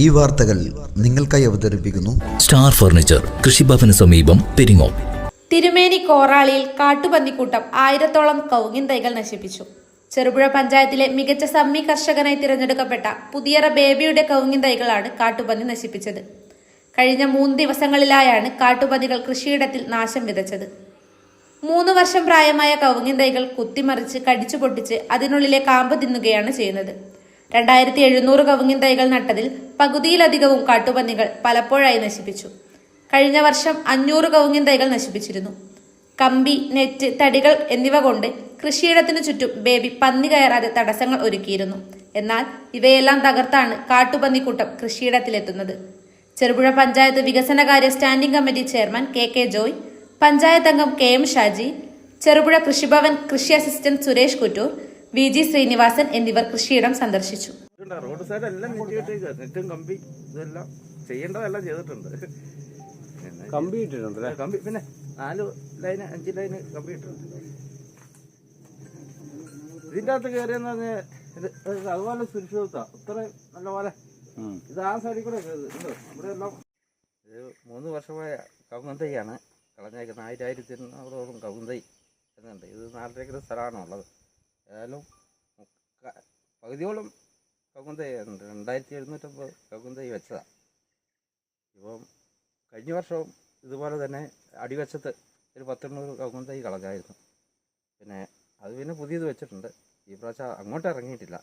ഈ വാർത്തകൾ നിങ്ങൾക്കായി അവതരിപ്പിക്കുന്നു സ്റ്റാർ ഫർണിച്ചർ കൃഷിഭവന് സമീപം പെരിങ്ങോ. തിരുമേനി കോറാളിയിൽ കാട്ടുപന്നിക്കൂട്ടം ആയിരത്തോളം കൗങ്ങിൻ തൈകൾ നശിപ്പിച്ചു. ചെറുപുഴ പഞ്ചായത്തിലെ മികച്ച സമ്മി കർഷകനായി തിരഞ്ഞെടുക്കപ്പെട്ട പുതിയറ ബേബിയുടെ കൗങ്ങിൻ തൈകളാണ് കാട്ടുപന്നി നശിപ്പിച്ചത്. കഴിഞ്ഞ മൂന്ന് ദിവസങ്ങളിലായാണ് കാട്ടുപന്നികൾ കൃഷിയിടത്തിൽ നാശം വിതച്ചത്. മൂന്ന് വർഷം പ്രായമായ കവുങ്ങിൻ തൈകൾ കുത്തിമറിച്ച് കടിച്ചു പൊട്ടിച്ച് അതിനുള്ളിലെ കാമ്പ് തിന്നുകയാണ് ചെയ്യുന്നത്. രണ്ടായിരത്തി എഴുന്നൂറ് കവുങ്ങിൻ തൈകൾ നട്ടതിൽ പകുതിയിലധികവും കാട്ടുപന്നികൾ പലപ്പോഴായി നശിപ്പിച്ചു. കഴിഞ്ഞ വർഷം അഞ്ഞൂറ് കവുങ്ങിൻ തൈകൾ നശിപ്പിച്ചിരുന്നു. കമ്പി നെറ്റ് തടികൾ എന്നിവ കൊണ്ട് കൃഷിയിടത്തിനു ചുറ്റും ബേബി പന്നി കയറാതെ തടസ്സങ്ങൾ ഒരുക്കിയിരുന്നു. എന്നാൽ ഇവയെല്ലാം തകർത്താണ് കാട്ടുപന്നിക്കൂട്ടം കൃഷിയിടത്തിലെത്തുന്നത്. ചെറുപുഴ പഞ്ചായത്ത് വികസനകാര്യ standing committee chairman K K Joy panchayat അംഗം കെ എം ഷാജി ചെറുപുഴ കൃഷിഭവൻ കൃഷി assistant Suresh Kuttur V G Srinivasan എന്നിവർ കൃഷിയിടം സന്ദർശിച്ചു. റോഡ് സൈഡ് എല്ലാം നെറ്റ് നെറ്റും കമ്പി ഇതെല്ലാം ചെയ്യേണ്ടതെല്ലാം ചെയ്തിട്ടുണ്ട്. കമ്പി ഇട്ടിട്ടുണ്ട് കമ്പി. പിന്നെ നാല് ലൈന് അഞ്ച് ലൈന് കമ്പി ഇട്ടിട്ടുണ്ട്. ഇതിന്റെ അകത്ത് കയറിയെന്ന് പറഞ്ഞാൽ ഇത് അതുപോലെ സുരക്ഷിതത്വ. ഇത്ര നല്ല പോലെ ഇത് ആ സൈഡിൽ കൂടെ ഇവിടെ എല്ലാം ഇത് മൂന്ന് വർഷമായ കവുങ്ങന്തൈയാണ് കളഞ്ഞേക്കുന്ന ആയിരം ആയിരത്തി എണ്ണൂറോളം കവുങ്ങന്തൈ എന്നുണ്ട് ഇത് നാലര ഏക്കർ സ്ഥലമാണ് ഉള്ളത് ഏതായാലും പകുതിയോളം കവുങ്ങന്തൈ ഉണ്ട്. രണ്ടായിരത്തി എഴുന്നൂറ്റമ്പത് കവുങ്ങന്തൈ വെച്ചതാണ് ഇപ്പം കഴിഞ്ഞ വർഷവും ഇതുപോലെ തന്നെ അടിവശത്ത് ഒരു പത്തെണ്ണൂറ് കവുങ്ങന്തൈ കളഞ്ഞായിരുന്നു പിന്നെ അത് പിന്നെ പുതിയത് വെച്ചിട്ടുണ്ട്. ഈ പ്രാവശ്യം അങ്ങോട്ട് ഇറങ്ങിയിട്ടില്ല.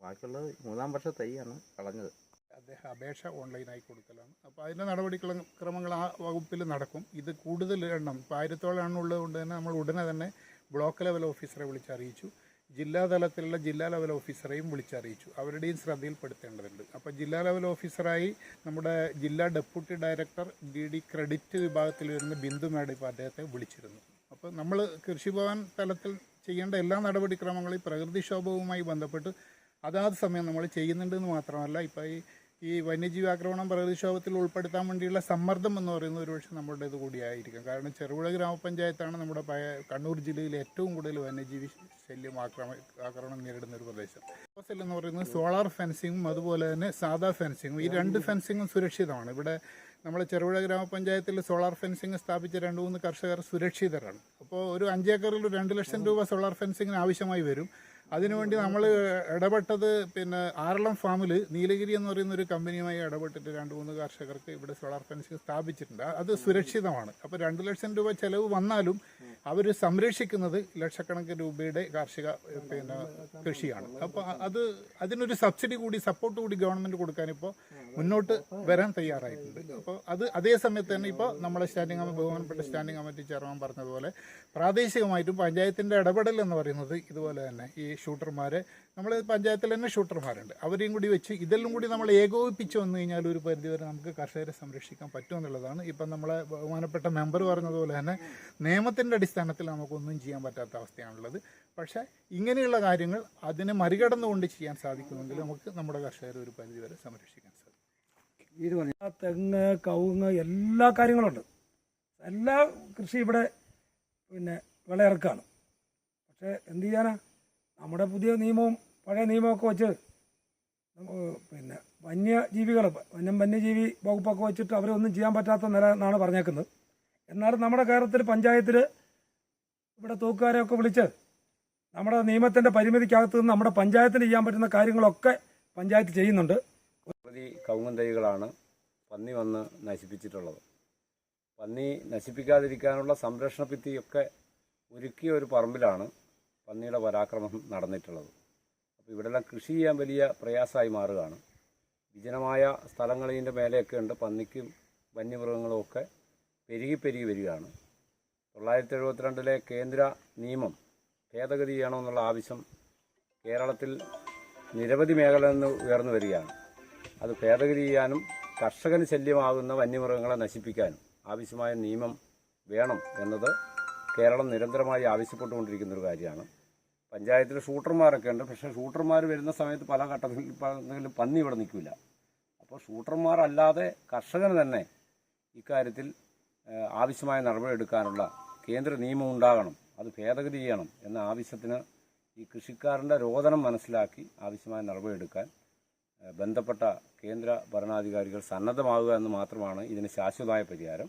ബാക്കിയുള്ളത് മൂന്നാം വർഷ തൈയാണ് കളഞ്ഞത്. അദ്ദേഹം അപേക്ഷ ഓൺലൈനായി കൊടുക്കലാണ്. അപ്പോൾ അതിന്റെ നടപടിക്രമ ക്രമങ്ങൾ ആ വകുപ്പിൽ നടക്കും. ഇത് കൂടുതൽ എണ്ണം ഇപ്പോൾ ആയിരത്തോളം എണ്ണം ഉള്ളതുകൊണ്ട് തന്നെ നമ്മൾ ഉടനെ തന്നെ ബ്ലോക്ക് ലെവൽ ഓഫീസറെ വിളിച്ചറിയിച്ചു ജില്ലാ തലത്തിലുള്ള ജില്ലാ ലെവൽ ഓഫീസറെയും വിളിച്ചറിയിച്ചു. അവരുടെയും ശ്രദ്ധയിൽപ്പെടുത്തേണ്ടതുണ്ട്. അപ്പോൾ ജില്ലാ ലെവൽ ഓഫീസറായി നമ്മുടെ ജില്ലാ deputy director D D credit വിഭാഗത്തിൽ വരുന്ന ബിന്ദു മാഡം ഇപ്പോൾ അദ്ദേഹത്തെ വിളിച്ചിരുന്നു. അപ്പോൾ നമ്മൾ കൃഷിഭവൻ തലത്തിൽ ചെയ്യേണ്ട എല്ലാ നടപടിക്രമങ്ങളും പ്രകൃതിക്ഷോഭവുമായി ബന്ധപ്പെട്ട് അതാത് സമയം നമ്മൾ ചെയ്യുന്നുണ്ടെന്ന് മാത്രമല്ല ഇപ്പോൾ ഈ ഈ വന്യജീവി ആക്രമണം പ്രകൃതിക്ഷോഭത്തിൽ ഉൾപ്പെടുത്താൻ വേണ്ടിയുള്ള സമ്മർദ്ദം എന്ന് പറയുന്ന പറയുന്നത് ഒരുപക്ഷെ നമ്മളുടേത് കൂടിയായിരിക്കും. കാരണം ചെറുപുഴ ഗ്രാമപഞ്ചായത്താണ് നമ്മുടെ കണ്ണൂർ ജില്ലയിൽ ഏറ്റവും കൂടുതൽ വന്യജീവി ശല്യം ആക്രമ ആക്രമണം നേരിടുന്ന ഒരു പ്രദേശം. പ്രപ്പോസൽ എന്ന് പറയുന്നത് സോളാർ ഫെൻസിങ്ങും അതുപോലെ തന്നെ സാധാ ഫെൻസിങ്ങും. ഈ രണ്ട് ഫെൻസിങ്ങും സുരക്ഷിതമാണ്. ഇവിടെ നമ്മൾ ചെറുപുഴ ഗ്രാമപഞ്ചായത്തിൽ സോളാർ ഫെൻസിങ് സ്ഥാപിച്ച രണ്ട് മൂന്ന് കർഷകർ സുരക്ഷിതരാണ്. അപ്പോൾ ഒരു അഞ്ചേക്കറിൽ രണ്ട് ലക്ഷം രൂപ സോളാർ ഫെൻസിങ്ങിന് ആവശ്യമായി വരും. അതിനുവേണ്ടി നമ്മൾ ഇടപെട്ടത് പിന്നെ ആറളം ഫാമിൽ നീലഗിരി എന്ന് പറയുന്ന ഒരു കമ്പനിയുമായി ഇടപെട്ടിട്ട് രണ്ട് മൂന്ന് കർഷകർക്ക് ഇവിടെ സോളാർ ഫെൻസിങ് സ്ഥാപിച്ചിട്ടുണ്ട്. അത് സുരക്ഷിതമാണ്. അപ്പോൾ രണ്ട് ലക്ഷം രൂപ ചെലവ് വന്നാലും അവർ സംരക്ഷിക്കുന്നത് ലക്ഷക്കണക്കിന് രൂപയുടെ കാർഷിക പിന്നെ കൃഷിയാണ്. അപ്പോൾ അത് അതിനൊരു സബ്സിഡി കൂടി സപ്പോർട്ട് കൂടി ഗവൺമെന്റ് കൊടുക്കാൻ ഇപ്പോൾ മുന്നോട്ട് വരാൻ തയ്യാറായിട്ടുണ്ട്. അപ്പോൾ അത് അതേ സമയത്ത് തന്നെ ഇപ്പോൾ നമ്മളെ സ്റ്റാൻഡിംഗ് കമ്മിറ്റി ബഹുമാനപ്പെട്ട സ്റ്റാൻഡിംഗ് കമ്മിറ്റി ചെയർമാൻ പറഞ്ഞതുപോലെ പ്രാദേശികമായിട്ടും പഞ്ചായത്തിന്റെ ഇടപെടൽ എന്ന് പറയുന്നത് ഇതുപോലെ തന്നെ ഈ ഷൂട്ടർമാരെ നമ്മൾ പഞ്ചായത്തിൽ തന്നെ ഷൂട്ടർമാരുണ്ട്. അവരെയും കൂടി വെച്ച് ഇതെല്ലാം കൂടി നമ്മൾ ഏകോപിപ്പിച്ച് വന്നു കഴിഞ്ഞാൽ ഒരു പരിധിവരെ നമുക്ക് കർഷകരെ സംരക്ഷിക്കാൻ പറ്റുമെന്നുള്ളതാണ് ഇപ്പം നമ്മളെ ബഹുമാനപ്പെട്ട മെമ്പർ പറഞ്ഞതുപോലെ തന്നെ നിയമത്തിന്റെ അടിസ്ഥാനത്തിൽ നമുക്കൊന്നും ചെയ്യാൻ പറ്റാത്ത അവസ്ഥയാണുള്ളത്. പക്ഷേ ഇങ്ങനെയുള്ള കാര്യങ്ങൾ അതിനെ മറികടന്നുകൊണ്ട് ചെയ്യാൻ സാധിക്കുമെങ്കിൽ നമുക്ക് നമ്മുടെ കർഷകരെ ഒരു പരിധിവരെ സംരക്ഷിക്കാൻ സാധിക്കും. തെങ്ങ് കവുങ്ങ് എല്ലാ കാര്യങ്ങളുണ്ട്. എല്ലാ കൃഷി ഇവിടെ പിന്നെ വിളയിറക്കാണ്. പക്ഷേ എന്ത് ചെയ്യാനാ? നമ്മുടെ പുതിയ നിയമവും പഴയ നിയമമൊക്കെ വെച്ച് പിന്നെ വന്യജീവികൾ വന്യം വന്യജീവി വകുപ്പൊക്കെ വെച്ചിട്ട് അവരൊന്നും ചെയ്യാൻ പറ്റാത്ത നില എന്നാണ് പറഞ്ഞേക്കുന്നത്. എന്നാലും നമ്മുടെ കേരളത്തിൽ പഞ്ചായത്തിൽ ഇവിടെ തൂക്കുകാരെയൊക്കെ വിളിച്ച് നമ്മുടെ നിയമത്തിന്റെ പരിമിതിക്കകത്ത് നിന്ന് നമ്മുടെ പഞ്ചായത്തിന് ചെയ്യാൻ പറ്റുന്ന കാര്യങ്ങളൊക്കെ പഞ്ചായത്ത് ചെയ്യുന്നുണ്ട്. നിരവധി കവുങ്ങൻ തൈകളാണ് പന്നി വന്ന് നശിപ്പിച്ചിട്ടുള്ളത്. പന്നി നശിപ്പിക്കാതിരിക്കാനുള്ള സംരക്ഷണ ഭിത്തിയൊക്കെ ഒരുക്കിയ ഒരു പറമ്പിലാണ് പന്നിയുടെ പരാക്രമം നടന്നിട്ടുള്ളത്. ഇവിടെല്ലാം കൃഷി ചെയ്യാൻ വലിയ പ്രയാസമായി മാറുകയാണ്. വിജനമായ സ്ഥലങ്ങളിന്റെ മേലെയൊക്കെ ഉണ്ട്. പന്നിക്കും വന്യമൃഗങ്ങളും ഒക്കെ പെരുകി പെരുകി വരികയാണ്. തൊള്ളായിരത്തി എഴുപത്തിരണ്ടിലെ കേന്ദ്ര നിയമം ഭേദഗതി ചെയ്യണമെന്നുള്ള ആവശ്യം കേരളത്തിൽ നിരവധി മേഖലയിൽ നിന്ന് ഉയർന്നു വരികയാണ്. അത് ഭേദഗതി ചെയ്യാനും കർഷകന് ശല്യമാകുന്ന വന്യമൃഗങ്ങളെ നശിപ്പിക്കാനും ആവശ്യമായ നിയമം വേണം എന്നത് കേരളം നിരന്തരമായി ആവശ്യപ്പെട്ടുകൊണ്ടിരിക്കുന്ന ഒരു കാര്യമാണ്. പഞ്ചായത്തിൽ ഷൂട്ടർമാരൊക്കെ ഉണ്ട്. പക്ഷേ ഷൂട്ടർമാർ വരുന്ന സമയത്ത് പല ഘട്ടത്തിൽ പന്നി ഇവിടെ നിൽക്കില്ല. അപ്പോൾ ഷൂട്ടർമാരല്ലാതെ കർഷകന് തന്നെ ഇക്കാര്യത്തിൽ ആവശ്യമായ നടപടിയെടുക്കാനുള്ള കേന്ദ്ര നിയമം ഉണ്ടാകണം. അത് ഭേദഗതി ചെയ്യണം എന്ന ആവശ്യത്തിന് ഈ കൃഷിക്കാരന്റെ രോദനം മനസ്സിലാക്കി ആവശ്യമായ നടപടിയെടുക്കാൻ ബന്ധപ്പെട്ട കേന്ദ്ര ഭരണാധികാരികൾ സന്നദ്ധമാകുക എന്ന് മാത്രമാണ് ഇതിന് ശാശ്വതമായ പരിഹാരം.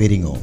പെരിങ്ങോം